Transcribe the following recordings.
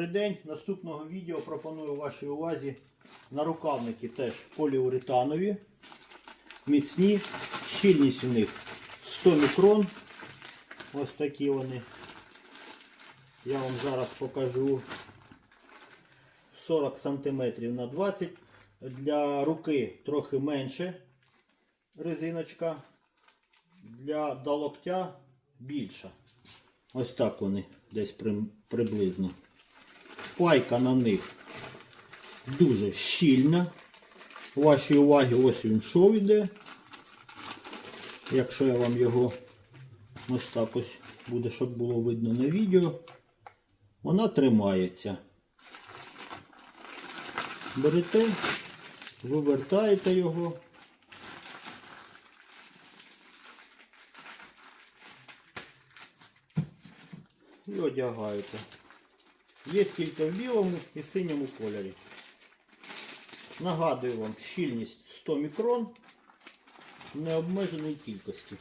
Добрий день. Наступного відео пропоную вашій увазі нарукавники теж поліуретанові. Міцні. Щільність у них 100 мікрон. Ось такі вони. Я вам зараз покажу 40 см на 20 Для руки трохи менше резиночка. Для до локтя більша. Ось так вони десь приблизно. Пайка на них дуже щільна. Вашій увазі ось він шов іде. Якщо я вам його ось так ось буде, щоб було видно на відео, вона тримається. Берете, вивертаєте його. і одягаєте. Є тільки в білому і синьому кольорі. Нагадую вам, щільність 100 мікрон в необмеженій кількості.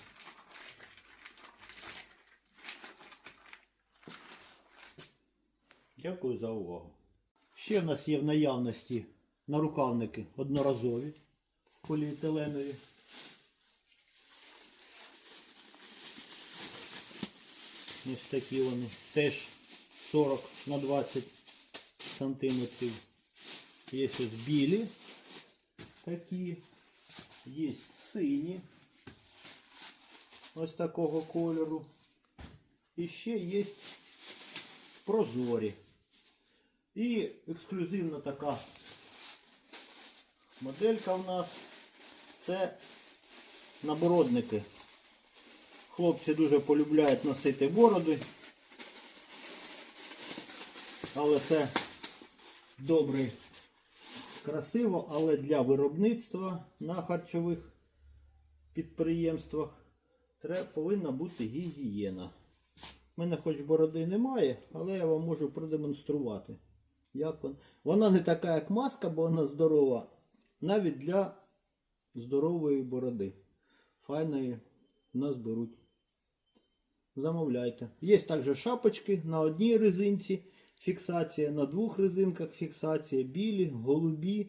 Дякую за увагу. Ще в нас є в наявності нарукавники одноразові поліетиленові. Ось такі вони. Теж 40 на 20 сантиметрів. Є ось білі такі. Є сині. Ось такого кольору. І ще є прозорі. І ексклюзивна така моделька в нас. Це набородники. Хлопці дуже полюбляють носити бороди. Але це добре, красиво, але для виробництва на харчових підприємствах треба, повинна бути гігієна. У мене хоч бороди немає, але я вам можу продемонструвати. Як вона. вона не така, як маска, бо вона здорова. Навіть для здорової бороди. Файної в нас беруть. Замовляйте. Є також шапочки на одній резинці фіксація, на двох резинках фіксація, білі, голубі,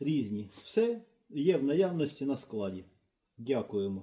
різні. Все є в наявності на складі. Дякуємо.